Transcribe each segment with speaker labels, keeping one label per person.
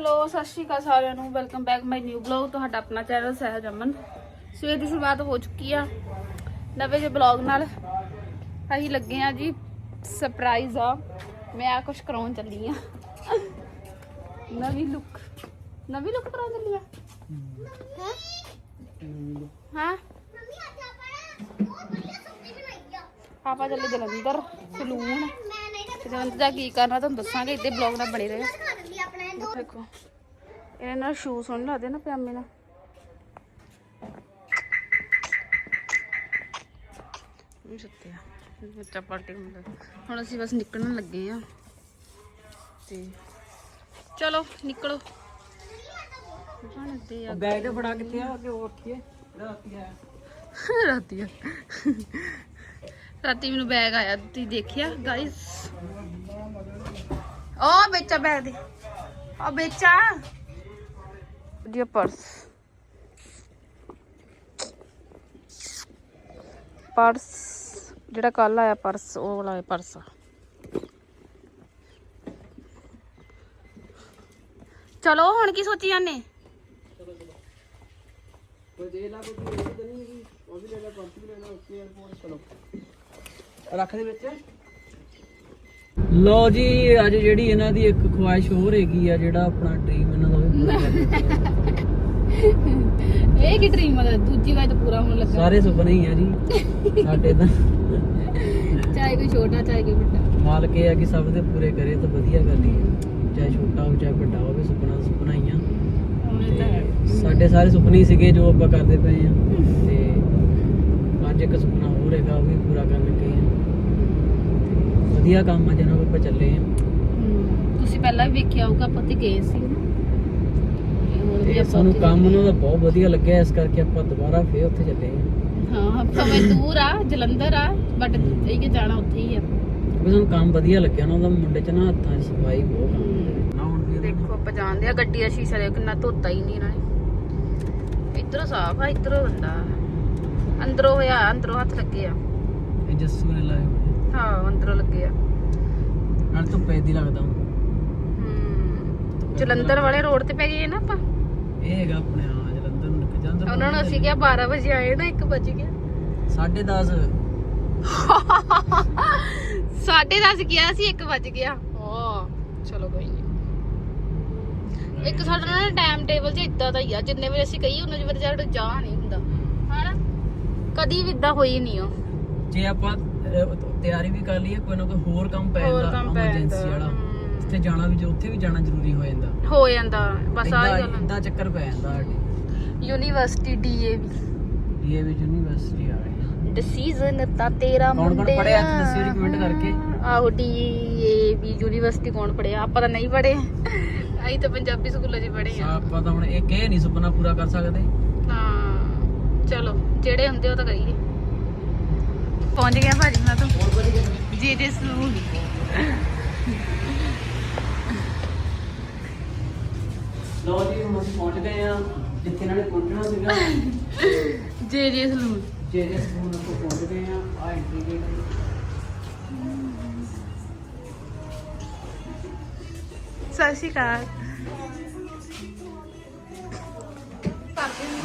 Speaker 1: Hello ਸਤਿ ਸ਼੍ਰੀ ਅਕਾਲ ਸਾਰਿਆਂ ਨੂੰ। Welcome back my new blog ਤੁਹਾਡਾ ਆਪਣਾ ਚੈਨਲ ਸਹਿਜ ਅਮਨ। ਸਵੇਰ ਦੀ ਸ਼ੁਰੂਆਤ ਹੋ ਚੁੱਕੀ ਆ ਨਵੇਂ ਜਿਹੇ ਬਲੌਗ ਨਾਲ। ਅਸੀਂ ਲੱਗੇ ਆ ਜੀ ਸਰਪ੍ਰਾਈਜ਼ ਆ। ਮੈਂ ਆ ਕੁਝ ਕਰਾਉਣ ਚੱਲੀ ਆ। ਨਵੀਂ ਲੁੱਕ ਨਵੀਂ ਲੁੱਕ ਕਰਾਉਣ ਚੱਲੀ ਆ? ਹਾਂ? ਆਪਾਂ ਚੱਲੇ ਜਲੰਧਰ, ਸਲੂਨ। ਜਲੰਧਰ ਜਾ ਕੀ ਕਰਨਾ, ਤੁਹਾਨੂੰ ਦੱਸਾਂਗੇ ਇੱਥੇ ਬਲੌਗ ਨਾਲ ਬਣੇ ਰਹੋ। ਦੇਖੋ। ਇਹਨਾਂ ਨਾਲ ਸ਼ੂ ਸੁਣ ਲੱਗਦੇ ਨਾ ਪਜਾਮੇ ਨਾਲ। ਵੀ ਸੁੱਤੇ ਆ। ਬੱਚਾ ਪਾਰਟੀ ਹੁੰਦਾ ਹੁਣ ਅਸੀਂ ਬਸ ਨਿਕਲਣ ਲੱਗੇ ਆ। ਤੇ ਚਲੋ ਨਿਕਲੋ। ਬਣਦੇ ਆ
Speaker 2: ਬੈਗ ਤੇ ਫੜਾ ਕਿੱਥੇ ਆ? ਕਿ ਉਹ ਉੱਠੀਏ ਰਾਤੀ ਆ
Speaker 1: ਰਾਤੀ ਆ। ਰਾਤੀ ਮੈਨੂੰ ਬੈਗ ਆਇਆ। ਤੁਸੀਂ ਦੇਖਿਆ ਗਾਇਸ ਉਹ ਬੱਚਾ ਬੈਗ ਦੇ। ਉਹ ਬੱਚਾ। ਜੀ ਪਰਸ। ਪਰਸ, ਜਿਹੜਾ ਕੱਲ ਆਇਆ ਪਰਸ, ਉਹ ਵਾਲਾ ਪਰਸ ਆ। ਚਲੋ, ਹੁਣ ਕੀ ਸੋਚੀ ਜਾਂਦੇ?
Speaker 2: ਰੱਖ ਦੇ ਵਿੱਚ। ਲੋ ਜੀ ਅੱਜ ਜਿਹੜੀ ਇਹਨਾਂ ਦੀ ਇੱਕ ਖੁਆਇਸ਼ ਹੋਰ ਹੈਗੀ ਆ ਜਿਹੜਾ ਆਪਣਾ ਡ੍ਰੀਮ ਇਹਨਾਂ ਦਾ ਉਹ ਵੀ ਪੂਰਾ ਕਰਨਾ
Speaker 1: ਇਹ ਕੀ ਡ੍ਰੀਮ ਹੈ ਦੂਜੀ ਵਾਰ ਤਾਂ ਪੂਰਾ ਹੋਣ ਲੱਗਾ।
Speaker 2: ਸਾਰੇ ਸੁਪਨੇ ਹੀ ਆ ਜੀ। ਸਾਡੇ ਤਾਂ
Speaker 1: ਚਾਹੇ ਕੋਈ ਛੋਟਾ ਚਾਹੇ ਕੋਈ ਵੱਡਾ।
Speaker 2: ਮਾਲਕ ਇਹ ਆ ਕਿ ਸਭ ਦੇ ਪੂਰੇ ਕਰੇ ਤਾਂ ਵਧੀਆ ਗੱਲ ਹੀ ਹੈ ਚਾਹੇ ਛੋਟਾ ਹੋਵੇ ਚਾਹੇ ਵੱਡਾ ਹੋਵੇ ਸੁਪਨਾ ਤਾਂ ਸੁਪਨਾ ਹੀ ਆ।
Speaker 1: ਇਹ ਤਾਂ ਹੈ।
Speaker 2: ਤੇ ਸਾਡੇ ਸਾਰੇ ਸੁਪਨੇ ਹੀ ਸੀਗੇ ਜੋ ਆਪਾਂ ਕਰਦੇ ਪਏ ਆ। ਤੇ ਅੱਜ ਇੱਕ ਸੁਪਨਾ ਹੋਰ ਹੈਗਾ ਉਹ ਵੀ ਪੂਰਾ ਕਰਨ ਲੱਗੇ ਆ। ਵਧੀਆ ਕੰਮ ਆ ਜਿਹਨਾਂ ਆਪਾਂ ਚੱਲੇ ਆ।
Speaker 1: ਹਮ, ਤੁਸੀਂ ਪਹਿਲਾਂ ਵੀ ਵੇਖਿਆ ਹੋਊਗਾ ਆਪਾਂ ਤੇ ਗਏ ਸੀ। ਨਾ ਤੇ ਹੋਰ ਵੀ
Speaker 2: ਤੇ
Speaker 1: ਆਪਾਂ
Speaker 2: ਸਾਨੂੰ
Speaker 1: ਉੱਥੇ
Speaker 2: ਕੰਮ। ਉਹਨਾਂ ਦਾ ਬਹੁਤ ਵਧੀਆ ਲੱਗਿਆ ਇਸ ਕਰਕੇ ਆਪਾਂ ਦੁਬਾਰਾ ਫੇਰ ਉੱਥੇ ਚੱਲੇ ਆ
Speaker 1: ਹਾਂ ਭਾਵੇਂ ਦੂਰ ਆ ਜਲੰਧਰ ਆ ਬਟ ਇਹ ਕਿ ਜਾਣਾ ਉੱਥੇ ਹੀ ਆ।
Speaker 2: ਸਾਨੂੰ ਕੰਮ ਵਧੀਆ ਲੱਗਿਆ ਨਾ ਉਹਦਾ ਮੁੰਡੇ ਚ ਨਾ ਹੱਥਾਂ 'ਚ ਸਫ਼ਾਈ ਬਹੁਤ ਕੰਮ ਨਾ ਹੁਣ ਵੀ ਉਹਦਾ
Speaker 1: ਦੇਖੋ ਆਪਾਂ ਜਾਣਦੇ ਆ ਗੱਡੀ ਦਾ ਸ਼ੀਸ਼ਾ ਦੇ ਕਿੰਨਾ ਧੋਤਾ ਹੀ ਨਹੀਂ ਇਹਨਾਂ ਨੇ। ਇਧਰੋਂ ਸਾਫ਼ ਆ ਇਧਰੋਂ ਗੰਦਾ ਅੰਦਰੋਂ ਹੋਇਆ ਅੰਦਰੋਂ ਹੱਥ ਲੱਗੇ ਆ।
Speaker 2: ਇਹ ਜੱਸੂ ਨੇ ਲਾਇਆ ਹੋਇਆ।
Speaker 1: ਹਾਂ
Speaker 2: ਨਾਲ ਤੋਂ ਪੈਦੀ ਲੱਗਦਾ।
Speaker 1: ਹਮ, ਜਲੰਧਰ ਵਾਲੇ ਰੋਡ ਤੇ ਪੈ ਗਏ ਨਾ ਆਪਾਂ?
Speaker 2: ਇਹ ਹੈਗਾ ਆਪਣੇ ਆ ਜਲੰਧਰ ਨੂੰ ਨਿਕਲ ਜਾਂਦਾ।
Speaker 1: ਉਹਨਾਂ ਨੂੰ ਅਸੀਂ ਕਿਹਾ 12 ਵਜੇ ਆਏ ਨਾ 1 ਵਜ ਗਿਆ।
Speaker 2: 10:30
Speaker 1: ਸਾਢੇ 10 ਗਿਆ ਸੀ 1 ਵਜ ਗਿਆ। ਓ ਚਲੋ ਕੋਈ ਨਹੀਂ ਇੱਕ ਸਾਡਾ ਨਾ ਟਾਈਮ ਟੇਬਲ 'ਚ ਇਦਾਂ ਦਾ ਹੀ ਆ ਜਿੰਨੇ ਵਜੇ ਅਸੀਂ ਕਹੀ ਉਹਨਾਂ ਵਜੇ ਸਾਡਾ ਜਾ ਨਹੀਂ ਹੁੰਦਾ। ਹਨਾ? ਕਦੀ ਵੀ ਇਦਾਂ ਹੋਈ ਨਹੀਂ ਉਹ।
Speaker 2: ਜੇ ਆਪਾਂ ਤਿਆਰੀ ਵੀ ਕਰ ਲਈਏ ਕੋਈ ਨਾ ਕੋਈ ਹੋਰ ਕੰਮ ਪੈ
Speaker 1: ਹੋਰ
Speaker 2: ਜਾਂਦਾ
Speaker 1: ਕੰਮ ਪੈ
Speaker 2: ਐਮਰਜੈਂਸੀ
Speaker 1: ਜਾਂਦਾ,
Speaker 2: ਵਾਲਾ।
Speaker 1: ਹਮ।
Speaker 2: ਉੱਥੇ ਜਾਣਾ ਵੀ ਜੇ ਉੱਥੇ ਵੀ ਜਾਣਾ ਜ਼ਰੂਰੀ ਹੋ ਜਾਂਦਾ।
Speaker 1: ਹੋ ਜਾਂਦਾ ਬਸ ਆਹ
Speaker 2: ਏਦਾਂ-
Speaker 1: ਗੱਲ
Speaker 2: ਏਦਾਂ ਚੱਕਰ ਪੈ ਜਾਂਦਾ ਸਾਡੇ।
Speaker 1: ਯੂਨੀਵਰਸਿਟੀ ਡੀਏਵੀ
Speaker 2: ਡੀਏਵੀ ਯੂਨੀਵਰਸਿਟੀ ਆ ਗਈ।
Speaker 1: ਡਿਸੀਜਨ ਤਾਂ ਤੇਰਾ
Speaker 2: ਕੌਣ ਕੌਣ
Speaker 1: ਮੁੰਡਿਆ
Speaker 2: ਪੜ੍ਹਿਆ? ਜੀ ਕਮੈਂਟ ਕਰਕੇ।
Speaker 1: ਆਹੋ ਡੀਏਵੀ ਯੂਨੀਵਰਸਿਟੀ ਕੌਣ ਪੜਿਆ ਆਪਾਂ ਤਾਂ ਨਹੀਂ ਪੜੇ ਅਸੀਂ ਤਾਂ ਪੰਜਾਬੀ ਸਕੂਲਾਂ 'ਚ ਪੜੇ ਆ।
Speaker 2: ਆਪਾਂ ਤਾਂ ਹੁਣ ਇੱਕ ਇਹ ਨਹੀਂ ਸੁਪਨਾ ਪੂਰਾ ਕਰ ਸਕਦੇ।
Speaker 1: ਹਾਂ ਚਲੋ ਜਿਹੜੇ ਹੁੰਦੇ ਉਹ ਤਾਂ ਕਰੀਏ। ਪਹੁੰਚ ਗਿਆ ਭਾਜੀ ਮੈਂ ਤਾਂ ਜੀ ਜੀ ਸਲੂਨ
Speaker 2: ਲੋ ਜੀ ਹੁਣ ਅਸੀਂ ਪਹੁੰਚ ਗਏ ਆ ਜਿੱਥੇ ਇਹਨਾਂ ਨੇ ਪਹੁੰਚਣਾ ਸੀਗਾ
Speaker 1: ਜੀ ਜੀ ਸਲੂਨ
Speaker 2: ਜੇ ਜੇ ਸਕੂਲ ਤੋਂ ਪਹੁੰਚ ਗਏ ਆ ਆ ਐਂਟਰੀ ਗੇਟ
Speaker 1: ਸਤਿ ਸ਼੍ਰੀ ਅਕਾਲ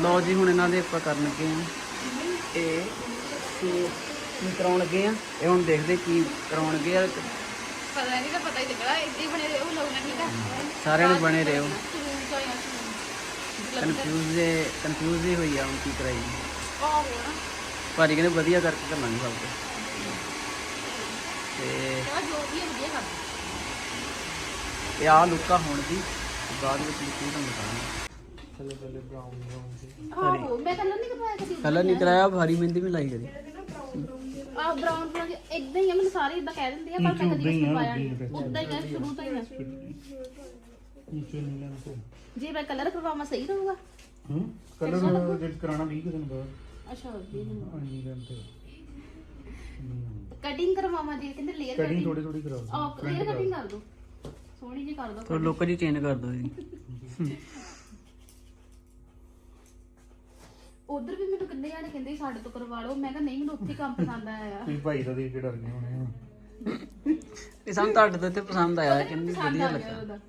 Speaker 2: ਲਓ ਜੀ ਹੁਣ ਇਹਨਾਂ ਦੇ ਆਪਾਂ ਕਰਨ ਲੱਗੇ ਆ ਇਹ ਕੀ ਕੀ ਕਰਾਉਣ ਲੱਗੇ ਆ? ਇਹ ਹੁਣ ਦੇਖਦੇ ਕੀ ਕਰਾਉਣਗੇ ਆ।
Speaker 1: ਪਤਾ ਨਹੀਂ ਤਾਂ ਪਤਾ ਹੀ ਲੱਗਣਾ ਇੱਦਾਂ ਹੀ ਬਣੇ ਰਹੇ ਉਹ ਲੋਕ ਨਹੀਂ ਤਾਂ
Speaker 2: ਸਾਰਿਆਂ ਨੇ ਬਣੇ ਰਹੋ। ਕਨਫਿਊਜ਼ ਕਨਫਿਊਜ਼ ਹੀ ਹੋਈ ਆ ਹੁਣ ਕੀ ਕਰਾਈ ਭਾਜੀ ਕਹਿੰਦੇ ਵਧੀਆ ਕਰਕੇ ਕਰਨਾ ਸਭ ਕੁਝ ਤੇ
Speaker 1: ਕਿਹਾ ਜੋ ਵੀ ਹੈ ਵਧੀਆ ਕਰ
Speaker 2: ਇਹ ਆ ਲੁੱਕਾ ਹੋਣ ਦੀ ਬਾਅਦ ਵਿੱਚ ਲਿਖੀ ਤੁਹਾਨੂੰ ਦਿਖਾਵਾਂਗੇ। ਥੱਲੇ ਥੱਲੇ ਬਰਾਊਨ ਬਰਾਊਨ
Speaker 1: ਆਹੋ ਮੈਂ ਕਲਰ ਨਹੀਂ ਕਰਵਾਇਆ ਕਦੀ।
Speaker 2: ਕਲਰ ਨਹੀਂ ਕਰਾਇਆ ਹਰੀ ਮਹਿੰਦੀ ਵੀ ਲਾਈ ਕਰੀ।
Speaker 1: ਆ ਬ੍ਰਾਊਨ ਬ੍ਰਾਊਨ ਇਦਾਂ ਹੀ ਆ ਮੈਨੂੰ ਸਾਰੇ ਇਦਾਂ ਕਹਿ ਦਿੰਦੇ ਆ ਪਰ ਮੈਂ ਕਦੀ ਨਹੀਂ। ਪਾਇਆ ਉਦਾਂ ਹੀ ਆ ਸ਼ੁਰੂ ਤੋਂ ਹੀ ਆ। ਜੇ ਮੈਂ ਕਲਰ ਕਰਵਾਵਾਂ ਸਹੀ ਰਹੂਗਾ?
Speaker 3: ਹੂੰ? ਕਲਰ ਜੇ ਕਰਾਣਾ 20 ਕੁ ਦਿਨ ਬਾਅਦ।
Speaker 1: ਅੱਛਾ
Speaker 3: ਹਾਂਜੀ ਦਿਨ ਤੇ।
Speaker 1: ਕਟਿੰਗ ਕਰਵਾਵਾਂ ਜੀ ਕਹਿੰਦੇ ਲੇਅਰ
Speaker 3: ਕਟਿੰਗ ਥੋੜੀ ਥੋੜੀ ਕਰਾਓ।
Speaker 1: ਆ ਲੇਅਰ ਕਟਿੰਗ ਕਰ ਦੋ। ਸੋਹਣੀ ਜੀ ਕਰ ਦੋ
Speaker 2: ਥੋੜਾ ਲੁੱਕ ਜੀ ਚੇਂਜ ਕਰ ਦਿਓ ਜੀ।
Speaker 1: ਉਧਰ ਵੀ ਮੈਨੂੰ ਕਿੰਨੇ ਜਾਣੇ ਕਹਿੰਦੇ ਸੀ, ਸਾਡੇ ਤੋਂ ਕਰਵਾ ਲਓ। ਮੈਂ ਕਿਹਾ ਨਹੀਂ ਮੈਨੂੰ ਉੱਥੇ ਕੰਮ ਪਸੰਦ ਆਇਆ
Speaker 3: ਤੁਸੀਂ ਭਾਈ ਦਾ ਦੇਖ ਕੇ ਡਰ ਗਏ ਹੋਣੇ ਆ।
Speaker 2: ਇਹ ਸਾਨੂੰ ਤੁਹਾਡੇ ਤੋਂ ਇੱਥੇ ਪਸੰਦ ਆਇਆ ਕਿੰਨੀ
Speaker 1: ਪਸੰਦ ਵਧੀਆ
Speaker 2: ਆ
Speaker 1: ਗਿਆ ਲੱਗਾ ਉਹਦਾ।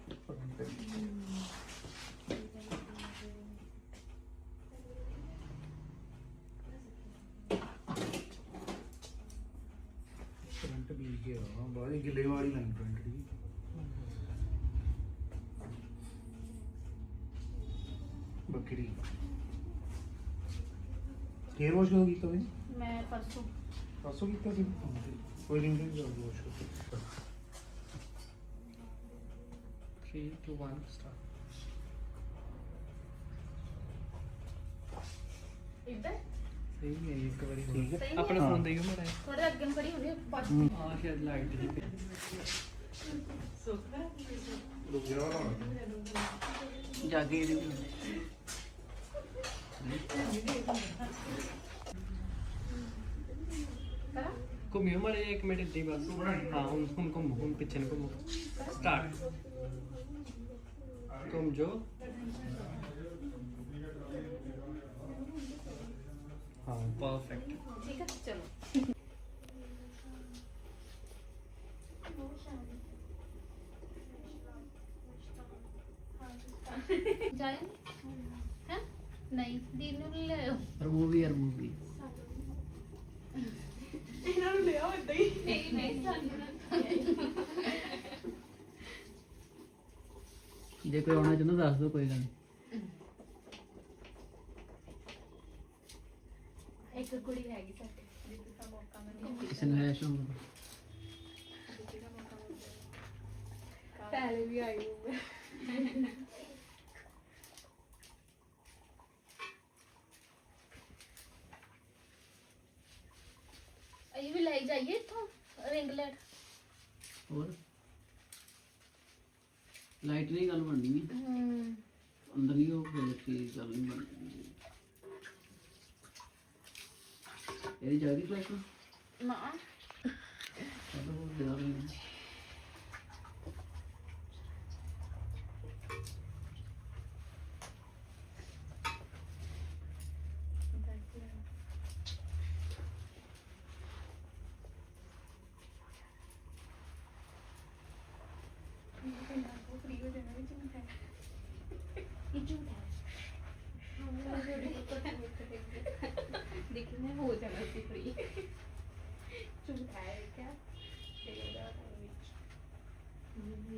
Speaker 4: ਕਰੰਟ ਵੀ ਗਿਆ ਬਾਅਦ ਹੀ ਗਿੱਲੇ ਵਾਲੀ ਲਾਈਨ ਕਰੰਟ ਦੀ। ਬੱਕਰੀ। ਕੇਰ ਵਾਸ਼ ਕਦੋਂ ਕੀਤਾ ਬਈ?
Speaker 1: ਮੈਂ ਪਰਸੋਂ।
Speaker 4: ਪਰਸੋਂ ਕੀਤਾ ਸੀ? ਕੋਈ ਨਹੀਂ ਨਹੀਂ ਵਾਸ਼ ਕਰ
Speaker 5: 3 2 1 ਸਟਾਰਟ
Speaker 1: ਇੱਧਰ?
Speaker 5: ਸਹੀ ਹੈ ਇੱਕ ਵਾਰੀ
Speaker 4: ਠੀਕ ਹੈ।
Speaker 1: ਸਹੀ
Speaker 5: ਆਪਣੇ
Speaker 4: ਹਾਂ।
Speaker 5: ਫੋਨ ਦੇ ਹੀ ਮੜਾ
Speaker 1: ਥੋੜਾ ਅੱਗੇ ਨੂੰ ਖੜੀ ਹੁੰਦੀ ਪੱਟ
Speaker 5: ਹਾਂ। ਸ਼ਾਇਦ ਲਾਈਟ ਜੀ।
Speaker 4: ਰੁਕ ਜਾ
Speaker 5: ਜਾਗੇ ਦੀ
Speaker 1: ਕਰਾਂ
Speaker 5: ਘੁੰਮਿਓ ਮੜੇ ਇੱਕ ਮਿੰਟ ਇੱਦਾਂ ਬਸ ਹਾਂ ਹੁਣ ਹੁਣ ਘੁੰਮੋ ਹੁਣ ਪਿੱਛੇ ਨੂੰ ਘੁੰਮੋ। ਸਟਾਰਟ ਘੁੰਮ ਜੋ। ਹਾਂ ਪਰਫੈਕਟ
Speaker 1: ਠੀਕ ਹੈ ਚਲੋ। ਜਾਏ? ਨਹੀਂ ਦੀਨ ਨੂੰ ਲੈ ਆਓ।
Speaker 5: ਰਿਮੂਵ ਯਰ ਮੂਵੀ
Speaker 1: ਇਹਨਾਂ ਨੂੰ ਲਿਆਓ ਇਦਾਂ ਹੀ। ਨਹੀਂ ਨਹੀਂ ਸਾਨੂੰ
Speaker 5: ਜੇ ਕੋਈ ਆਉਣਾ ਚਾਹੁੰਦਾ ਦੱਸ ਦਿਓ ਕੋਈ ਗੱਲ ਨਹੀਂ।
Speaker 1: ਇੱਕ ਕੁੜੀ ਹੈਗੀ ਸਾਡੇ ਜਿੱਥੇ ਦਾ ਮੌਕਾ ਮਿਲਿਆ।
Speaker 5: ਕਿਸੇ ਨੂੰ ਹੋਊਗਾ
Speaker 1: ਪਹਿਲੇ ਵੀ ਆਈ ਹੂੰ ਅਈ ਵੀ ਲੈ ਜਾਈਏ ਇੱਥੋਂ ਰਿੰਗ ਲੈਟ
Speaker 5: ਹੋਰ? ਲਾਈਟ ਨਹੀਂ ਗੱਲ ਬਣਨੀ। ਹੈ।
Speaker 1: ਹੂੰ
Speaker 5: ਅੰਦਰ ਨਹੀਂ ਉਹ ਫਿਰ ਕੀ ਗੱਲ ਨਹੀਂ ਬਣਨੀ। ਇਹਦੀ ਜਾਗੀ ਫਲੈਸ਼ ਨਾ
Speaker 1: ਨਾ।
Speaker 5: ਚਲੋ ਉਹ ਦੇ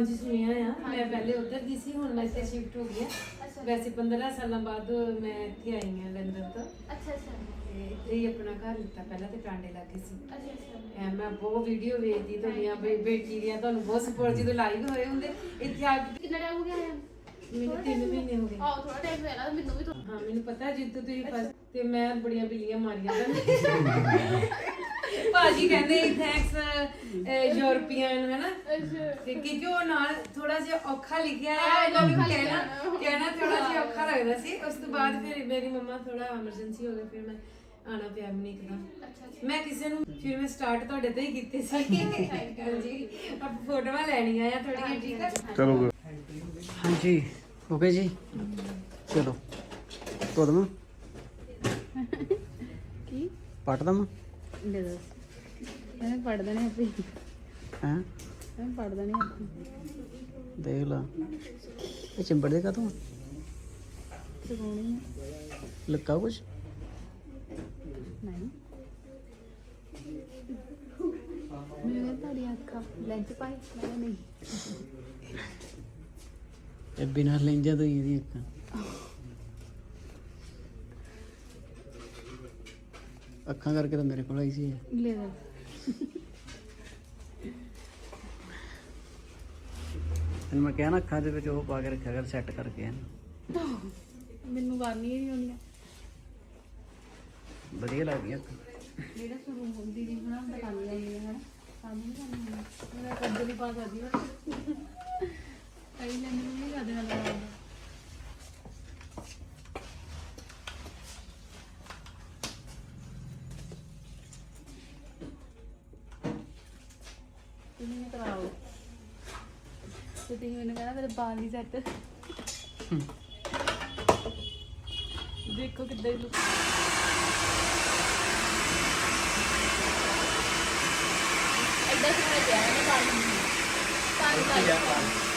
Speaker 1: ਹਾਂਜੀ
Speaker 6: ਸੁਣਿਆ ਆ। ਮੈਂ ਪਹਿਲੇ ਉੱਧਰ ਦੀ ਸੀ ਹੁਣ ਮੈਂ ਇੱਥੇ ਸ਼ਿਫਟ ਹੋ ਗਈ ਹਾਂ ਵੈਸੇ 15 ਸਾਲਾਂ ਬਾਅਦ ਮੈਂ ਇੱਥੇ ਆਈ ਹਾਂ ਲੰਡਨ ਤੋਂ।
Speaker 1: ਅੱਛਾ ਅੱਛਾ।
Speaker 6: ਤੇ ਇੱਥੇ ਹੀ ਆਪਣਾ ਘਰ ਲਿੱਤਾ ਪਹਿਲਾਂ ਤੇ ਟਾਂਡੇ ਲੱਗੇ ਸੀ।
Speaker 1: ਅੱਛਾ ਅੱਛਾ।
Speaker 6: ਐ ਮੈਂ ਬਹੁਤ ਵੀਡੀਓ ਵੇਖਦੀ ਤੁਹਾਡੀਆਂ ਬੇ- ਬੇਟੀ ਦੀਆਂ ਤੁਹਾਨੂੰ ਬਹੁਤ ਸਪੋਰਟ ਜਦੋਂ ਲਾਈਵ ਹੋਏ ਹੁੰਦੇ ਇੱਥੇ ਆ ਕੇ
Speaker 1: ਕਿੰਨਾ ਟਾਈਮ ਹੋ ਗਿਆ ਹੈ
Speaker 6: ਮੈਨੂੰ 3 ਮਹੀਨੇ ਹੋ ਗਏ।
Speaker 1: ਆਹ ਥੋੜਾ ਟਾਈਮ ਹੋਇਆ ਨਾ ਮੈਨੂੰ ਵੀ ਥੋੜਾ
Speaker 6: ਹਾਂ ਮੈਨੂੰ ਪਤਾ ਜਿੱਦ ਤੁਸੀਂ ਫਸ ਤੇ ਮੈਂ ਬੜੀਆਂ ਬਿੱਲੀਆਂ ਮਾਰੀਆਂ ਤਾਂ ਭਾਜੀ ਕਹਿੰਦੇ ਥੈਂਕਸ ਯੂਰਪੀਅਨ ਹੈ ਨਾ ਤੇ ਕਿਉਂਕਿ ਉਹ ਨਾਲ ਥੋੜਾ ਜਿਹਾ ਔਖਾ ਲਿਖਿਆ ਹੈ
Speaker 1: ਹਾਂ,
Speaker 6: ਇਹਨਾਂ ਨੂੰ
Speaker 1: ਔਖਾ ਲਿਖਿਆ
Speaker 6: ਕਹਿਣਾ
Speaker 1: ਨਾ।
Speaker 6: ਕਹਿਣਾ ਥੋੜਾ ਜਿਹਾ ਔਖਾ ਲੱਗਦਾ ਸੀ। ਉਸ ਤੋਂ ਬਾਅਦ ਫਿਰ ਮੇਰੀ ਮੰਮਾ ਥੋੜਾ ਐਮਰਜੈਂਸੀ ਹੋ ਗਈ ਫਿਰ ਮੈਂ ਆਣਾ ਪਿਆ ਮੈਨੂੰ ਇੱਕਦਮ
Speaker 1: ਅੱਛਾ
Speaker 6: ਮੈਂ ਕਿਸੇ ਨੂੰ ਫਿਰ ਮੈਂ ਸਟਾਰਟ ਤੁਹਾਡੇ ਤੋਂ ਹੀ ਕੀਤੀ ਸੀ। ਹਾਂਜੀ। ਆਪ ਫੋਟੋਆਂ ਲੈਣੀਆਂ ਆ ਥੋੜੀਆਂ ਠੀਕ ਹੈ?
Speaker 4: ਚਲੋ
Speaker 2: ਹਾਂਜੀ ਓਕੇ ਜੀ। ਚਲੋ। ਦਵਾਂ
Speaker 1: ਕੀ?
Speaker 2: ਪੱਟ ਦਵਾਂ
Speaker 1: ਲੈ ਦੱਸ ਮੈਂ ਪੜ ਦੇਣੇ ਆਪੇ
Speaker 2: ਹੈਂ?
Speaker 1: ਮੈਂ ਪੜ ਦੇਣੇ ਆਪੇ
Speaker 2: ਦੇਖ ਲਾ। ਇਹ ਚਿੰਬੜ ਦੇ ਕਾ ਤੂੰ
Speaker 1: ਸਗੋਣੀ
Speaker 2: ਲੱਗਾ ਕੁਛ?
Speaker 1: ਨਹੀਂ। ਮੇਰੇ ਤੁਹਾਡੀ ਅੱਖਾਂ ਲੈਂਸ ਪਾਈ। ਮੈਂ ਨਹੀਂ।
Speaker 2: ਇਹ ਬਿਨਾਂ ਲੈਂਜਾ ਤੋਂ ਹੀ ਇਹਦੀ ਇੱਕ ਅੱਖਾਂ ਕਰਕੇ ਤਾਂ ਮੇਰੇ ਕੋਲ ਆਈ ਸੀ ਇਹ।
Speaker 1: ਲੈ ਦੱਸ
Speaker 2: ਤੈਨੂੰ ਮੈਂ ਕਿਹਾ ਨਾ ਅੱਖਾਂ ਦੇ ਵਿੱਚ ਉਹ ਪਾ ਕੇ ਰੱਖਿਆ ਕਰ ਸੈੱਟ ਕਰਕੇ ਐਨ।
Speaker 1: ਮੈਨੂੰ ਕਰਨੀ ਹੀ ਨਹੀਂ ਆਉਂਦੀਆਂ।
Speaker 2: ਵਧੀਆ ਲੱਗਦੀਆਂ ਅੱਖਾਂ।
Speaker 1: ਜਿਹੜਾ ਸ਼ੁਰੂ ਹੁੰਦੀ ਦੀ ਬਣਾ ਬਣਾ ਲਈ ਹੈ ਹਨਾ। ਸਾਨੂੰ ਨਹੀਂ ਕਰਨਾ। ਮੇਰਾ ਕੱਦ ਨਹੀਂ ਪਾ ਸਕਦੀ ਮੈਂ ਕਈ ਲੈਣ ਨੂੰ ਨਹੀਂ ਕਰਦੇ ਨਾਲ ਮੈਨੂੰ ਕਰਾਓ। ਤੇ ਤੁਸੀਂ ਮੈਨੂੰ ਕਹਿੰਦਾ ਮੇਰੇ ਬਾਲ ਨਹੀਂ ਸੈੱਟ ਦੇਖੋ ਕਿੱਦਾਂ ਹੀ ਐਡਾ ਸੋਹਣਾ ਪਿਆ ਨੇ ਬਾਲ ਨੂੰ। ਤਾਂ ਤਾਂ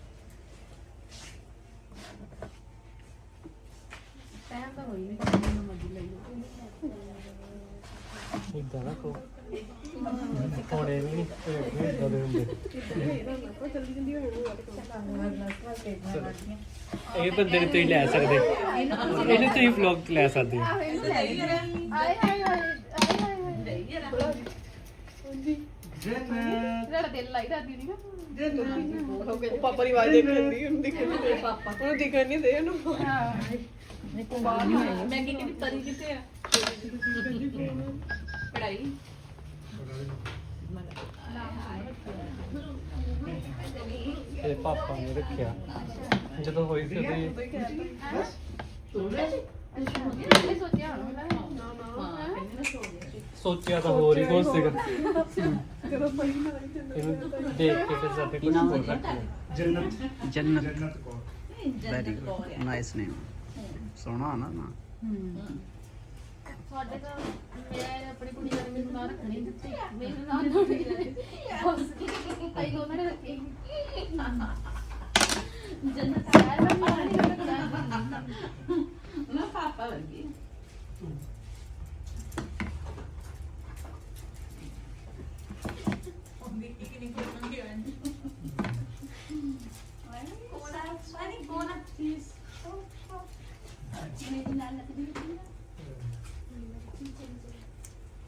Speaker 1: ਟਾਈਮ ਤਾਂ ਹੋਈ ਨਹੀਂ ਕਿੰਨੀ ਮਰਜ਼ੀ ਲਈ
Speaker 3: ਇਦਾਂ ਨਾ ਕੋ ਥੋੜੇ ਵੀ ਨਹੀਂ ਇਦਾਂ ਦੇ ਹੁੰਦੇ। ਇਹ ਬੰਦੇ ਨੂੰ ਤੁਸੀਂ ਲੈ ਸਕਦੇ। ਇਹਨੂੰ ਤੁਸੀਂ ਵਲੌਗ ਤੇ ਲੈ ਸਕਦੇ ਹੋ।
Speaker 1: ਆਏ ਹਾਏ। ਹਾਏ ਆਏ ਹਾਏ ਹਾਏ ਜਿਹੜਾ ਦਿਲ ਲਾਈ ਰਾਤੀ ਨਹੀਂ ਨਾ
Speaker 7: ਪਾਪਾ ਦੀ ਆਵਾਜ਼ ਦੇਖ ਲੈਂਦੀ ਉਹਨੂੰ ਦਿਖਣ ਨਹੀਂ ਦੇ ਪਾਪਾ ਉਹਨੂੰ ਦਿਖਣ ਨਹੀਂ ਦੇ ਉਹਨੂੰ
Speaker 1: ਮੈਂ ਕੀ ਕਹਿੰਦੀ ਪਰੀ ਕਿੱਥੇ ਆ? ਪੜਾਈ
Speaker 3: ਇਹ ਪਾਪਾ ਨੇ ਰੱਖਿਆ। ਜਦੋਂ ਹੋਈ ਸੀ
Speaker 1: ਇਹ ਸੋਚਿਆ ਹੁਣ ਮੈਂ
Speaker 3: ਸੋਚਿਆ ਤਾਂ ਹੋਰ ਹੀ ਕੁਛ ਸੀਗਾ। ਇਹਨੂੰ ਦੇਖ ਕੇ ਫਿਰ ਸਾਡੇ ਕੁਝ ਹੋਰ Jannat.
Speaker 2: Jannat.
Speaker 3: Jannat Kaur.
Speaker 2: Very good nice name ਸੋਹਣਾ ਨਾ ਨਾ
Speaker 1: ਸਾਡੇ ਤਾਂ ਮੈਂ ਆਪਣੀ ਕੁੜੀ ਦਾ ਮੈਨੂੰ ਨਾ ਰੱਖਣੀ ਦਿੱਤੀ ਮੇਰੇ ਨਾਲ ਨਾ ਰੱਖੀ ਜਾਏ ਬਸ ਆਈ ਉਹਨਾਂ ਨੇ ਰੱਖੀ ਜੰਨਤ ਹੈ ਮੈਂ ਮਾਰੀ ਰੱਖਣਾ
Speaker 5: ਨਾ ਪਾਪਾ ਵਰਗੀ ਕੋਨਾ ਸਵਾਨੀ ਕੋਨਾ ਪਲੀਜ਼ ਜਿਵੇਂ ਦੀ ਨਾਲ ਲੱਗਦੀ ਹੈ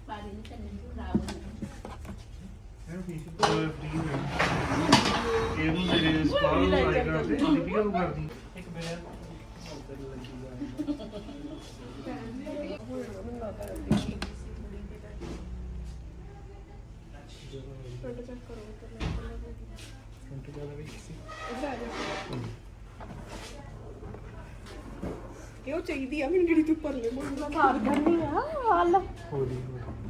Speaker 5: ਪਾਣੀ ਨੂੰ ਕੰਨ ਖਰਾਬ ਹੋ ਜਾਂਦਾ
Speaker 3: ਇਹਨੂੰ ਫੀਸ ਫ੍ਰੀ ਹੋਈ ਇਹਨੂੰ ਮੇਰੇ ਸਪਾਲ ਨੂੰ ਲਾਈਕ ਕਰਦੇ ਲਿਪੀਆ ਨੂੰ ਕਰਦੀ ਇੱਕ ਮੇਰਾ ਉੱਧਰ ਲੱਗੀ ਜਾ।
Speaker 7: ਕਿ ਉਹ ਚਾਹੀਦੀ ਆ ਮੈਨੂੰ ਜਿਹੜੀ ਤੂੰ ਪਰਲੇ ਮੁੰਡਾ
Speaker 1: ਮਾਰ ਕਰਨੀ ਆ ਹੱਲ
Speaker 3: ਹੋਲੀ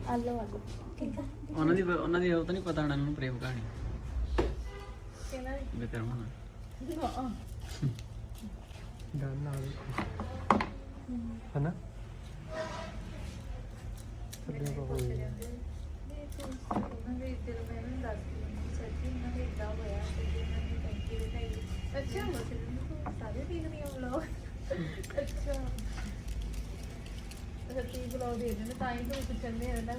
Speaker 1: ਹੱਲ ਹੱਲ
Speaker 2: ਉਹਨਾਂ ਦੀ ਉਹਨਾਂ ਦੀ ਉਹ ਤਾਂ ਨਹੀਂ ਪਤਾ ਉਹਨਾਂ ਨੂੰ ਪ੍ਰੇਮ ਕਹਾਣੀ। ਵਿਕਰਮ ਹੋਣਾ।
Speaker 3: ਗਾਣਾ ਹਨਾ? ਸੱਦੇ ਕੋ ਹੋਈ
Speaker 5: ਅੱਛਾ ਸਾਰੇ ਦੇਖਦੇ ਆ ਵਲੌਗ ਅੱਛਾ। ਰੱਤੀ ਵਲੌਗ ਦੇ ਦਿੰਦੇ ਤਾਂ ਹੀ ਤੋਂ ਪੁੱਛਣਦੇ ਆ ਨਾ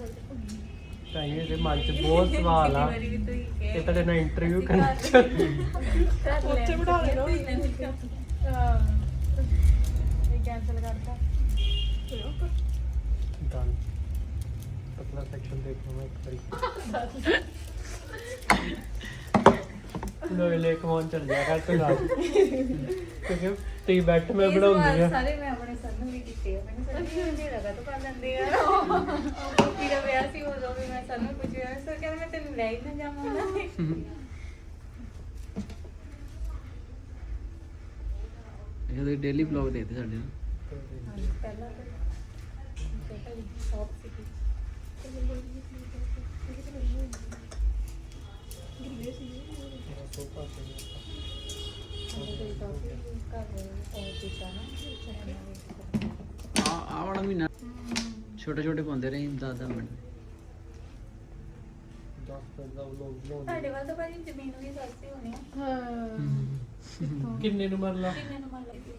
Speaker 3: ਤਾਂ ਇਹਦੇ ਮਨ ਚ ਬਹੁਤ ਸਵਾਲ ਆ।
Speaker 5: ਵਾਰੀ ਵੀ ਤੁਸੀਂ
Speaker 3: ਇਹ ਤੁਹਾਡੇ ਨਾਲ ਇੰਟਰਵਿਊ ਕਰਨਾ
Speaker 7: ਉੱਥੇ ਬਿਠਾ ਲੈਣਾ
Speaker 5: ਹਾਂ। ਇਹ ਕੈਨਸਲ ਕਰਤਾ।
Speaker 3: ਡਨ ਪਤਲਾ ਸੈਕਸ਼ਨ ਦੇਖ ਲਓ ਮੈਂ ਇੱਕ ਵਾਰੀ। ਲੋ ਲੈ ਕਮਾਨ ਚੱਲ ਜਾ ਕਰ ਤੂੰ ਨਾਲ। ਕਿਉਂਕਿ ਤੀ ਬੈਠ ਮੈਂ ਬਣਾਉਂਦੀ ਆ।
Speaker 5: ਸਾਰੇ ਮੈਂ ਆਪਣੇ ਸਰ ਨੂੰ ਵੀ ਕੀਤੇ ਆ। ਮੈਨੂੰ ਸਰ ਵੀ ਹੁੰਦੇ ਲਗਾ ਤਾਂ ਕਰ ਲੈਂਦੇ ਆ। ਉਹ ਵੀਰਾ ਵਿਆਹ ਸੀ ਉਦੋਂ ਵੀ ਮੈਂ ਸਰ ਨੂੰ ਪੁੱਛਿਆ। ਸਰ ਕਹਿੰਦਾ ਮੈਂ ਤੈਨੂੰ ਲੈ ਹੀ ਨਾ ਜਾਵਾਂ। ਨਾ
Speaker 2: ਇਹ ਤਾਂ ਡੇਲੀ ਵਲੌਗ ਦੇਖਦੇ ਸਾਡੇ ਨਾਲ।
Speaker 5: ਪਹਿਲਾਂ ਤਾਂ ਸ਼ੌਪ ਸੀ
Speaker 2: ਆ ਆ ਵਾਲਾ ਮਹੀਨਾ ਛੋਟੇ ਛੋਟੇ ਪਾਉਂਦੇ ਰਹੇ 10 10 ਮਿੰਟ।
Speaker 5: ਤੁਹਾਡੇ ਵੱਲ ਤਾਂ ਭਾਜੀ ਜ਼ਮੀਨ ਵੀ ਸਸਤੀ ਹੋਣੀ ਆ।
Speaker 1: ਹਾਂ।
Speaker 3: ਕਿੰਨੇ ਨੂੰ ਮਰਲਾ?
Speaker 5: ਕਿੰਨੇ ਨੂੰ ਲੱਗੀ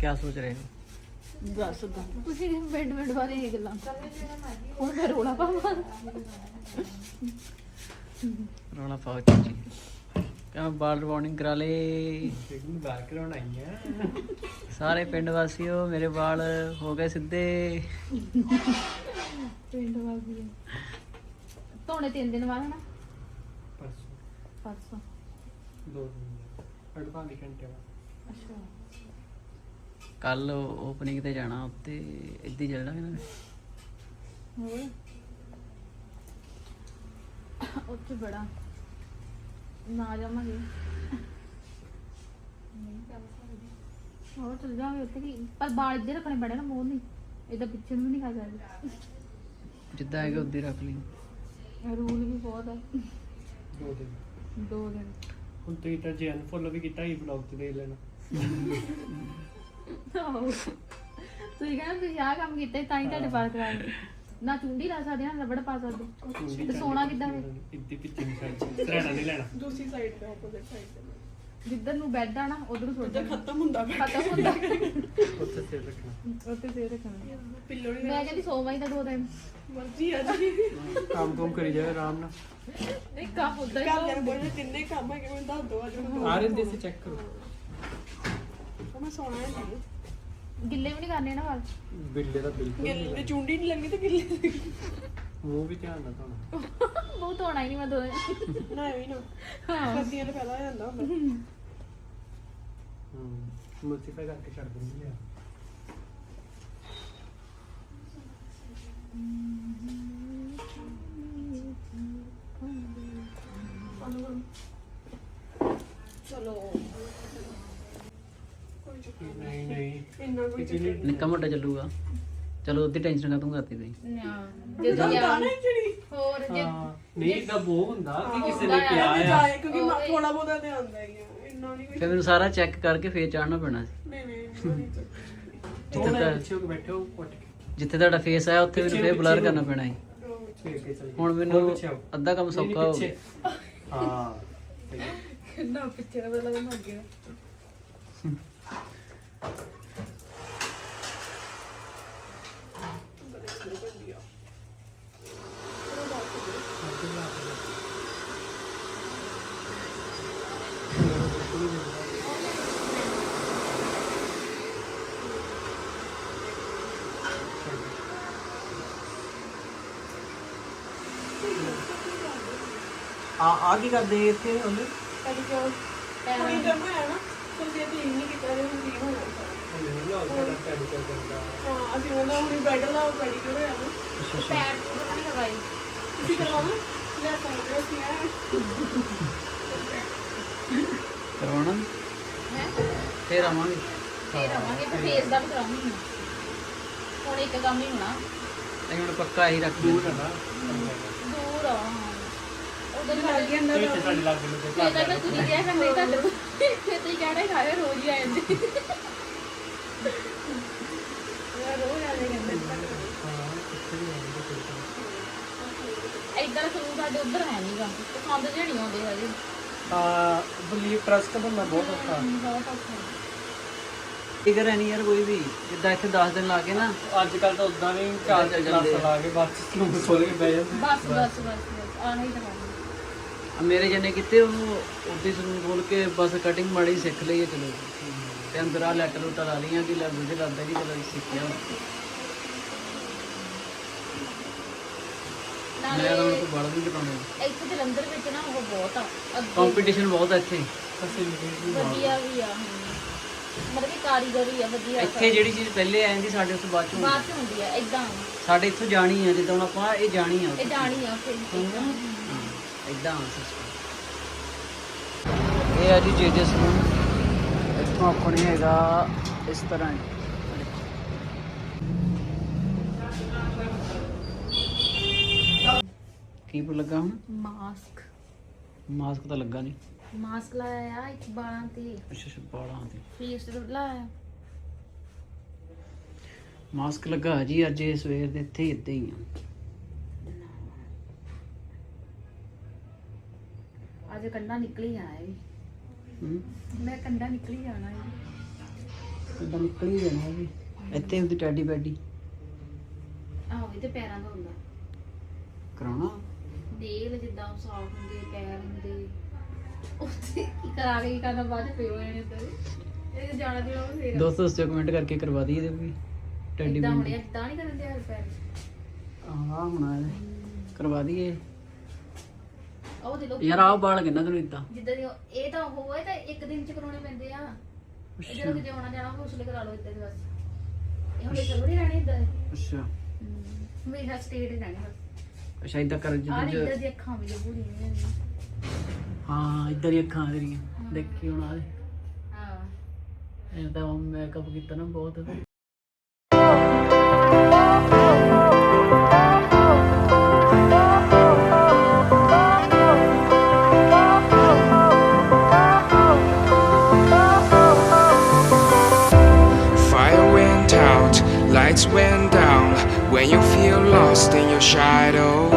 Speaker 2: ਕੀ ਸੋਚ ਰਹੇ ਹੋ?
Speaker 1: ਦੱਸ ਦੋ ਤੁਸੀਂ ਮਿੰਟ ਮਿੰਟ ਬਾਅਦ ਇਹ ਗੱਲਾਂ ਹੁਣ ਮੈਂ ਰੋਣਾ ਪਾਵਾਂ।
Speaker 2: ਰੋਣਾ ਪਾਓ ਚਾਚੀ। ਕਹਾਂ ਬਾਲ ਵਾਰਨਿੰਗ ਕਰਾ ਲੇ
Speaker 3: ਇੱਕ ਨੂੰ ਬਾਹਰ ਕਰਾਉਣ ਆਈ ਆ।
Speaker 2: ਸਾਰੇ ਪਿੰਡ ਵਾਸੀਓ ਮੇਰੇ ਵਾਲ ਹੋ ਗਏ ਸਿੱਧੇ।
Speaker 1: ਪਿੰਡ ਵਾਲੀ ਧੋਣੇ ਤਿੰਨ ਦਿਨ ਬਾਅਦ ਹਨਾ?
Speaker 3: ਪਰਸੋਂ।
Speaker 1: ਪਰਸੋਂ।
Speaker 3: ਦੋ ਦਿਨ ਅੜਪਾਂ ਦੀ ਘੰਟੇ ਬਾਅਦ।
Speaker 1: ਅੱਛਾ।
Speaker 2: ਕੱਲ ਓਪਨਿੰਗ ਤੇ ਜਾਣਾ ਉੱਤੇ ਇੱਦੀ ਚੱਲਣਾ ਨਾ?
Speaker 1: ਹੋਰ? ਉੱਥੇ ਬੜਾ। ਨਾ ਜਾਵਾਂਗੇ। ਹੋਰ ਚਲ ਜਾਵਾਂਗੇ ਉੱਥੇ ਕੀ ਪਰ ਬਾਲ ਇੱਧਰ ਰੱਖਣੇ ਪੈਣੇ ਨਾ ਮੂੰਹ ਨਹੀਂ। ਇਹਦਾ ਪਿੱਛੇ ਨੂੰ ਵੀ ਨਹੀਂ ਖਾ ਸਕਦੇ।
Speaker 2: ਜਿੱਦਾਂ ਹੈਗਾ ਉੱਦੀ ਰੱਖ ਲਈ।
Speaker 1: ਰੂਲ ਵੀ ਬਹੁਤ ਹੈ
Speaker 3: ਦੋ ਦਿਨ।
Speaker 1: ਦੋ ਦਿਨ।
Speaker 3: ਹੁਣ ਤੁਸੀਂ ਤਾਂ ਜੇ ਅਨਫੋਲੋ ਵੀ ਕੀਤਾ ਹੀ ਵਲੌਗ ਚ ਦੇ ਲੈਣਾ।
Speaker 1: ਆਹੋ। ਤੁਸੀਂ ਕਹਿੰਦੇ ਤੁਸੀਂ ਆਹ ਕੰਮ ਕੀਤਾ ਸੀ, ਤਾਂ ਹੀ ਤੁਹਾਡੇ ਬਾਲ ਕਰਾਏ। ਨਾ ਚੁੰਡੀ ਲਾ ਸਕਦੇ ਨਾ ਰਬੜ ਪਾ ਸਕਦੇ। ਤੇ ਸੋਨਾ ਕਿੱਦਾਂ ਵੇ
Speaker 3: ਇੱਦੀ ਪਿੱਛੇ ਨਹੀਂ ਲੈਣਾ ਨਹੀਂ ਲੈਣਾ।
Speaker 7: ਦੂਸਰੀ ਸਾਈਡ ਤੇ ਆਪੋਜ਼ਿਟ ਸਾਈਡ ਤੇ।
Speaker 1: ਜਿੱਧਰ ਨੂੰ ਬੈੱਡ ਆ ਨਾ ਉਧਰ ਨੂੰ ਸੁੱਟ ਦੇਣਾ
Speaker 7: ਖਤਮ ਹੁੰਦਾ
Speaker 1: ਖਤਮ ਹੁੰਦਾ।
Speaker 3: ਉੱਥੇ ਸਿਰ ਰੱਖਣਾ।
Speaker 1: ਉੱਥੇ ਫੇਰ ਰੱਖਣਾ।
Speaker 7: ਪਿੱਲੋ ਨਹੀਂ
Speaker 1: ਮੈਂ ਕਹਿੰਦੀ ਸੋਵਾਂ ਹੀ ਤਾਂ ਦੋ ਦਿਨ।
Speaker 7: ਮਰਜ਼ੀ ਆ ਜੀ।
Speaker 3: ਕੰਮ ਕੰਮ ਕਰੀ ਜਾਵੇ ਆਰਾਮ ਨਾਲ।
Speaker 1: ਨਹੀਂ ਕੰਮ ਉਦਾਂ ਹੀ
Speaker 7: ਘਰ ਦੇ ਬੋਲੇ ਤਿੰਨੇ ਕੰਮ ਹੈ ਕਿ ਮੈਨੂੰ ਦੱਸ ਦੋ ਅੱਜ
Speaker 3: ਆ ਰਹੇ ਦੇ ਸੇ ਚੈੱਕ ਕਰੋ।
Speaker 7: ਮੈਂ ਸੋਣਾ ਹੈ ਜੀ
Speaker 1: ਗਿੱਲੇ ਵੀ ਨਹੀਂ ਕਰਨੇ ਨਾ ਵਾਲ
Speaker 3: ਬਿੱਲੇ ਦਾ ਬਿਲਕੁਲ ਨਹੀਂ
Speaker 7: ਗਿੱਲੇ ਚੁੰਡੀ ਨਹੀਂ ਲੱਗਣੀ ਤੇ ਗਿੱਲੇ
Speaker 3: ਮੂੰਹ ਵੀ ਧਿਆਨ ਨਾਲ ਧੋਣਾ।
Speaker 1: ਬਹੁਤ ਹੋਣਾ ਹੀ ਨਹੀਂ ਮੈਂ ਦੋ ਦਿਨ
Speaker 7: ਨਾ ਐਵੇਂ ਨਾ।
Speaker 1: ਹਾਂ।
Speaker 7: ਸਰਦੀਆਂ ਨੇ ਪਹਿਲਾਂ ਹੋ ਜਾਂਦਾ ਹੁੰਦਾ।
Speaker 3: ਹੂੰ ਮੁਸਤਫਾ ਕਰਕੇ ਛੱਡ ਦਿੰਦੀ ਆ।
Speaker 7: ਚਲੋ।
Speaker 3: ਨਹੀਂ ਨਹੀਂ।
Speaker 7: ਇੰਨਾ ਕੋਈ
Speaker 3: ਇਤਨੀ
Speaker 2: ਨਿੱਕਾ ਮੋਟਾ ਚੱਲੂਗਾ। ਚਲੋ ਉਹਦੀ ਟੈਨਸ਼ਨ ਕਾ ਤੂੰ ਕਰਤੀ ਤੁਸੀਂ।
Speaker 1: ਨਾ ਜਦੋਂ
Speaker 7: ਗਾਣਾ ਜਿਹੜੀ
Speaker 1: ਹੋਰ ਜੇ
Speaker 3: ਹਾਂ। ਨਹੀਂ ਇਦਾਂ ਬੋ ਹੁੰਦਾ ਕਿ ਕਿਸੇ ਨੇ ਕਿਹਾ ਆ।
Speaker 7: ਜਾਏ ਕਿਉਂਕਿ ਥੋੜਾ ਬਹੁਤਾ ਤੇ ਆਉਂਦਾ ਹੀ। ਆ ਇੰਨਾ ਨਹੀਂ ਕੋਈ
Speaker 2: ਫਿਰ ਮੈਨੂੰ ਸਾਰਾ ਚੈੱਕ ਕਰਕੇ ਫੇਰ ਚੜਨਾ ਪੈਣਾ ਸੀ।
Speaker 7: ਨਹੀਂ ਨਹੀਂ ਇੰਨਾ ਨਹੀਂ
Speaker 2: ਜਿੱਥੇ
Speaker 3: ਜਿੱਦਾਂ
Speaker 2: ਤਾਂ-
Speaker 3: ਪਿੱਛੇ ਹੋ ਕੇ ਬੈਠੇ ਹੋ ਉੱਠ ਕੇ
Speaker 2: ਜਿੱਥੇ ਤੁਹਾਡਾ ਫੇਸ ਆਇਆ ਉੱਥੇ ਮੈਨੂੰ ਫੇਰ ਬਲਰ ਕਰਨਾ ਪੈਣਾ ਸੀ।
Speaker 3: ਫੇਰ ਅੱਗੇ ਚੱਲ
Speaker 2: ਹੁਣ ਮੈਨੂੰ। ਅੱਧਾ ਕੰਮ ਸੌਖਾ ਹੋ। ਗਿਆ।
Speaker 3: ਹਾਂ
Speaker 7: ਕਿੰਨਾ ਪਿੱਛੇ ਦਾ ਮਰ ਗਿਆ
Speaker 3: ਆ ਆ ਕੀ ਕਰਦੇ ਇੱਥੇ ਉਹਨੇ
Speaker 7: ਕਦੀ ਕਿਉਂ? ਕੋਈ ਜਮਾ ਹੈ ਨਾ ਤੁਸੀਂ ਇਹ ਕਲੀਨ ਨਹੀਂ ਕਲੀਨ ਹੋ ਜਾਣਾ ਹਾਂ ਅਸੀਂ ਉਹਨਾਂ ਹੁਣ ਬੈੱਡ ਲਾਓ ਪੈਡੀ ਕਿਉਂ ਹੋਇਆ ਨਾ।
Speaker 1: ਪੈਰ ਤੋਂ ਨਹੀਂ ਲਗਾਈ
Speaker 7: ਤੁਸੀਂ ਕਰਵਾਉਣਾ ਲਿਆ ਸਕਦੇ ਸੀ
Speaker 2: ਕਰਵਾਉਣਾ
Speaker 1: ਹੈ
Speaker 2: ਫੇਰ ਆਵਾਂਗੇ।
Speaker 1: ਫੇਰ ਆਵਾਂਗੇ ਫਿਰ ਫੇਸ ਦਾ ਵੀ ਕਰਾਉਂਗੀ ਹੁਣ। ਹੁਣ ਇੱਕ ਕੰਮ ਹੀ ਹੋਣਾ।
Speaker 2: ਅਸੀਂ ਹੁਣ ਪੱਕਾ ਇਹੀ ਰੱਖ ਦੂਰ
Speaker 1: ਦੂਰ ਆ
Speaker 3: ਇੱਥੇ ਸਾਡੇ ਲੱਗ ਨੂੰ
Speaker 1: ਫੇਰ ਤਾਂ ਤੁਰੀ ਗਿਆ ਕਰਨੇ ਤੁਹਾਡੇ ਫੇਰ ਤੁਸੀਂ ਕਹਿਣਾ ਖਾਏ ਰੋਜ਼ ਹੀ ਆ ਜਾਂਦੇ।
Speaker 7: ਰੋਜ਼ ਆ ਜਾਏਗਾ
Speaker 1: ਇੱਧਰ ਸਲੂਨ ਸਾਡੇ ਉੱਧਰ ਹੈ ਨਹੀਂਗਾ ਪਸੰਦ ਜਿਹੇ ਨਹੀਂ ਆਉਂਦੇ ਹੈਗੇ।
Speaker 3: ਆ ਬਲੀਵ ਟਰਸਟ ਬੰਦਾ ਬਹੁਤ ਔਖਾ।
Speaker 1: ਬਹੁਤ ਔਖਾ।
Speaker 2: ਫਿਕਰ ਹੈ ਨਹੀਂ ਯਾਰ ਕੋਈ ਵੀ ਜਿੱਦਾਂ ਇੱਥੇ 10 ਦਿਨ ਲਾ ਕੇ ਨਾ
Speaker 3: ਅੱਜ ਕੱਲ ਤਾਂ ਉਦਾਂ ਵੀ ਚਾਰ
Speaker 2: ਚੱਲ
Speaker 3: ਚੱਲ
Speaker 2: ਜਾਂਦੇ।
Speaker 3: ਲਾ ਕੇ ਬਸ ਨੂੰ ਕੇ ਬਹਿ ਜਾਂਦੇ।
Speaker 1: ਬਸ ਬਸ ਬਸ ਬਸ ਆਣਾ ਹੀ ਤਾਂ
Speaker 2: ਮੇਰੇ ਜਨੇ ਕਿਤੇ ਉਹ ਉਹਦੇ ਸਲੂਨ ਖੋਲ ਕੇ ਬਸ ਕਟਿੰਗ ਮਾੜੀ ਸਿੱਖ ਲਈ ਹੈ ਚਲੋ। ਤੇ ਅੰਦਰ ਆ ਲੈਟਰ ਉਟਰ ਲਾ ਲਈਆਂ ਕਿ ਲੱਗ ਜੇ ਲੱਗਦਾ ਕਿ ਚਲੋ ਸਿੱਖਿਆ ਮੈਂ ਤਾਂ ਬੜਾ ਨਹੀਂ ਕਰਾਉਣਾ
Speaker 1: ਇੱਥੇ ਜਲੰਧਰ ਵਿੱਚ ਨਾ ਉਹ ਬਹੁਤ ਆ ਅੱਗੇ
Speaker 2: ਕੰਪੀਟੀਸ਼ਨ ਬਹੁਤ ਹੈ ਇੱਥੇ।
Speaker 1: ਵਧੀਆ ਵੀ ਆ ਹਮ। ਮਤਲਬ ਕਿ ਕਾਰੀਗਰੀ ਆ ਵਧੀਆ
Speaker 2: ਇੱਥੇ ਜਿਹੜੀ ਚੀਜ਼ ਪਹਿਲੇ ਆ ਜਾਂਦੀ ਸਾਡੇ ਉਸ ਤੋਂ ਬਾਅਦ ਚ ਹੁੰਦੀ।
Speaker 1: ਬਾਅਦ ਚ ਹੁੰਦੀ ਆ ਇਦਾਂ
Speaker 2: ਸਾਡੇ ਇੱਥੋਂ ਜਾਣੀ ਆ ਜਿੱਦਾਂ ਹੁਣ ਆਪਾਂ ਇਹ ਜਾਣੀ ਆ।
Speaker 1: ਇਹ ਜਾਣੀ ਆ ਫਿਰ
Speaker 2: ਇਦਾਂ ਸਿਸਟਮ ਇਹ ਆ ਜੀ ਜੇਜਸ ਨੂੰ ਇੱਥੋਂ ਆਪਣੀ ਹੈਗਾ ਇਸ ਤਰ੍ਹਾਂ। ਕੀ ਪਰ ਲੱਗਾ ਹੁਣ?
Speaker 1: ਮਾਸਕ।
Speaker 2: ਮਾਸਕ ਤਾਂ ਲੱਗਾ ਨਹੀਂ।
Speaker 1: ਮਾਸਕ ਲਾਇਆ ਆ ਇੱਕ ਬਾਲਾਂ ਤੇ।
Speaker 2: ਅੱਛਾ ਅੱਛਾ ਬਾਲਾਂ ਤੇ।
Speaker 1: ਫੇਸ ਤੇ ਲਾਇਆ।
Speaker 2: ਮਾਸਕ ਲੱਗਾ ਜੀ ਅੱਜ ਸਵੇਰ ਦੇ ਇੱਥੇ ਇੱਦਾਂ ਹੀ ਆ।
Speaker 1: ਅੱਜ ਕੰਡਾ ਨਿਕਲ ਹੀ ਆਇਆ ਵੀ
Speaker 2: ਹੂੰ।
Speaker 1: ਮੈਂ ਕੰਡਾ ਨਿਕਲ ਹੀ ਜਾਣਾ ਹੈ
Speaker 2: ਇਦਾਂ ਨਿਕਲ ਹੀ ਜਾਣਾ ਵੀ ਇੱਥੇ ਉਹਦੀ ਟੈਡੀ ਬੈਡੀ।
Speaker 1: ਆਹੋ ਇਹ ਤੇ ਪੈਰਾਂ ਦਾ ਹੁੰਦਾ।
Speaker 2: ਕਰਾਉਣਾ?
Speaker 1: ਦੇਲ ਜਿੱਦਾਂ ਉਹ ਸਾਫ਼ ਹੁੰਦੇ ਪੈਰ ਹੁੰਦੇ। ਉੱਥੇ ਕੀ ਕਰਾ ਕੇ ਕੀ ਕਰਨਾ ਬਾਅਦ ਚ ਪਿਓ ਜਾਣੇ ਤੇ ਇਹ ਜਾਣਾ ਜਿਹੜਾ ਉਹ ਫੇਰ।
Speaker 2: ਦੋਸਤੋ ਉਸ ਕਮੈਂਟ ਕਰਕੇ ਕਰਵਾ ਦਈਏ ਤੇ ਵੀ ਟੈਡੀ
Speaker 1: ਇਦਾਂ
Speaker 2: ਬੈਡੀ
Speaker 1: ਹੁਣੇ ਇਦਾਂ ਨਹੀਂ ਕਰਨ ਦੇ ਪੈਰ।
Speaker 2: ਆਹ ਹੁਣ ਕਰਵਾ ਦਈਏ।
Speaker 1: ਉਹ ਦੇ ਲੋ
Speaker 2: ਯਾਰ ਆਹ ਬਾਲ ਕਿੰਨਾ ਤੈਨੂੰ ਇਦਾਂ
Speaker 1: ਜਿੱਦਾਂ ਦੀ ਉਹ- ਇਹ ਤਾਂ ਉਹ ਹੈ ਤਾਂ ਇੱਕ ਦਿਨ ਚ ਕਰਾਉਣੇ ਪੈਂਦੇ ਆ। ਇਹ ਜਦੋਂ ਕਿਤੇ ਆਉਣਾ ਜਾਣਾ ਹੋਵੇ ਉਸ ਲਈ ਕਰਾ ਲਓ ਇਦਾਂ ਦੇ ਬਸ। ਇਹ ਨਹੀਂ ਰਹਿਣੇ ਇਦਾਂ
Speaker 2: ਅੱਛਾ।
Speaker 1: ਮੇਰਾ ਸਟੇਟ ਹੀ ਰਹਿਣਾ। ਬਸ
Speaker 2: ਅੱਛਾ ਇਦਾਂ ਕਰ
Speaker 1: ਆਹ
Speaker 2: ਜਿੱਦਾਂ
Speaker 1: ਇਦਾਂ ਦੀ ਅੱਖਾਂ ਵੀ ਨੇ
Speaker 2: ਹਾਂ ਇਦਾਂ ਦੀ ਅੱਖਾਂ ਤੇਰੀਆਂ। ਦੇਖੀ ਹੁਣ ਆਲੇ
Speaker 1: ਹਾਂ।
Speaker 2: ਇਹ ਤਾਂ ਮੇਕਅਪ ਕੀਤਾ ਨਾ ਬਹੁਤ।
Speaker 8: Your shadow,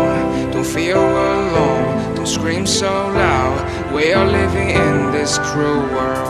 Speaker 8: don't feel alone, don't scream so loud. We are living in this cruel world.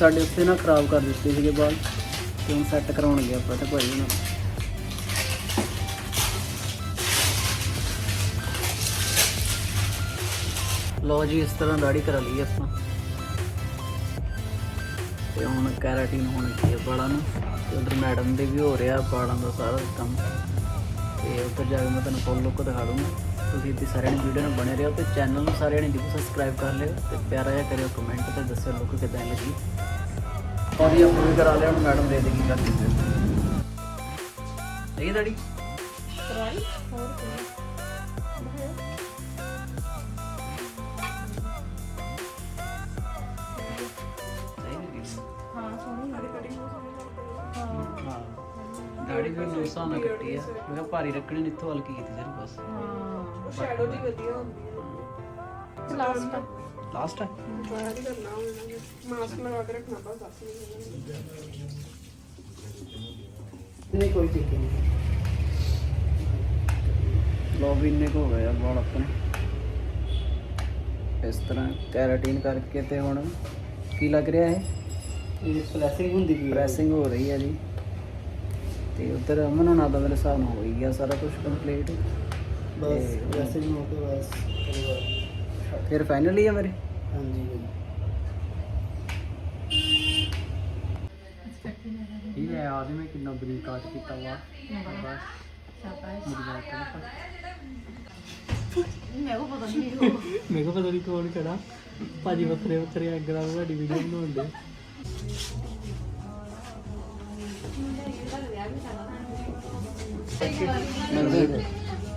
Speaker 2: ਸਾਡੇ ਉੱਥੇ ਨਾ ਖਰਾਬ ਕਰ ਦਿੱਤੇ ਸੀਗੇ ਬਾਲ, ਤੇ ਹੁਣ ਸੈੱਟ ਕਰਾਉਣਗੇ ਗਿਆ ਆਪਾਂ ਤੇ ਭਾਈ ਉਹਨਾਂ ਲੋ ਜੀ, ਇਸ ਤਰ੍ਹਾਂ ਦਾੜੀ ਕਰਾ ਲਈ ਆਪਾਂ। ਤੇ ਹੁਣ ਕੈਰਾਟਿਨ ਹੋਣ ਲੱਗੀ ਹੈ ਨੂੰ, ਤੇ ਉਧਰ ਮੈਡਮ ਦੇ ਵੀ ਹੋ ਰਿਹਾ ਵਾਲਾਂ ਦਾ ਸਾਰਾ ਕੰਮ। ਤੇ ਉੱਧਰ ਜਾ ਕੇ ਮੈਂ ਤੁਹਾਨੂੰ ਫੁੱਲ ਲੁੱਕ ਦਿਖਾ ਦੂੰਗਾ। ਤੁਸੀਂ ਵੀ ਸਾਰਿਆਂ ਨੇ ਵੀਡੀਓ ਨੂੰ ਬਣੇ ਰਹੋ ਤੇ ਚੈਨਲ ਨੂੰ ਸਾਰਿਆਂ ਨੇ ਜਰੂਰ ਸਬਸਕ੍ਰਾਈਬ ਕਰ ਲਿਓ ਤੇ ਪਿਆਰਾ ਜਿਹਾ ਕਰਿਓ ਕਮੈਂਟ ਤੇ ਦੱਸਿਓ ਲੁੱਕ ਕਿਦਾਂ ਲੱਗੀ ਔਰ ਵੀ ਕਰਾ ਲਿਆ ਹੁਣ ਮੈਡਮ ਦੇ ਦੇਗੀ ਕਰ ਦਿੱਤੇ ਸਹੀ ਹੈ ਦਾੜੀ ਸਹੀ ਲੱਗੀ
Speaker 7: ਹਾਂ ਸੋਹਣੀ ਨਾਲੇ ਕਟਿੰਗ ਬਹੁਤ ਸੋਹਣੀ
Speaker 2: ਹਾਂ। ਦਾੜੀ ਵੀ ਲੋਸਾ ਨਾ ਕੱਟੀ ਹੈ ਮੈਂ ਕਿਹਾ ਭਾਰੀ ਰੱਖਣੀ ਇੱਥੋਂ ਹਲਕੀ ਕੀਤੀ ਜਰੀ ਬਸ।
Speaker 7: ਉਹ ਸ਼ੈਡੋ ਜੀ ਵਧੀਆ ਹੁੰਦੀ ਹੈ।
Speaker 1: ਲਾਸਟ
Speaker 2: ਲਾਸਟ ਹੈ
Speaker 7: ਬਾਹਰ ਹੀ ਕਰਨਾ ਉਹਨਾਂ ਨੇ। ਮਾਸਕ ਲਗਾ ਕੇ ਰੱਖਣਾ ਬਸ ਦੱਸ ਨਹੀਂ
Speaker 2: ਕੋਈ ਠੀਕ ਨਹੀਂ। ਲੋ ਵੀ ਇੰਨੇ ਕੁ ਹੋ ਗਏ ਆ ਵਾਲ ਆਪਣੇ। ਇਸ ਤਰ੍ਹਾਂ ਕੈਰਾਟਿਨ ਕਰਕੇ ਤੇ ਹੁਣ ਕੀ ਲੱਗ ਰਿਹਾ ਹੈ ਇਹ ਫਲੈਸਿੰਗ ਹੁੰਦੀ ਪਈ ਪ੍ਰੈਸਿੰਗ ਹੋ ਰਹੀ ਹੈ ਜੀ। ਤੇ ਉਧਰ ਅਮਨ ਹੋਣਾ ਦਾ ਮੇਰੇ ਹਿਸਾਬ ਨਾਲ ਹੋ ਹੀ ਗਿਆ ਸਾਰਾ ਕੁਝ ਕੰਪਲੀਟ ਬਸ ਪ੍ਰੈਸਿੰਗ ਹੋ ਕੇ ਬਸ ਫਿਰ ਫਾਈਨਲੀ ਹੈ ਮੇਰੇ ਹਾਂਜੀ ਇਹ ਹੈ ਆਦਮੀ ਕਿੰਨਾ ਬਰੀਕ ਕਾਟ ਕੀਤਾ ਵਾ। ਬਸ ਮੇਰੇ ਕੋ ਪਤਾ ਨਹੀਂ ਕੌਣ ਖੜਾ। ਭਾਜੀ ਵੱਖਰੇ ਵੱਖਰੇ ਐਂਗਲਾਂ ਨਾਲ ਸਾਡੀ ਵੀਡੀਓ ਬਣਾਉਂਦੇ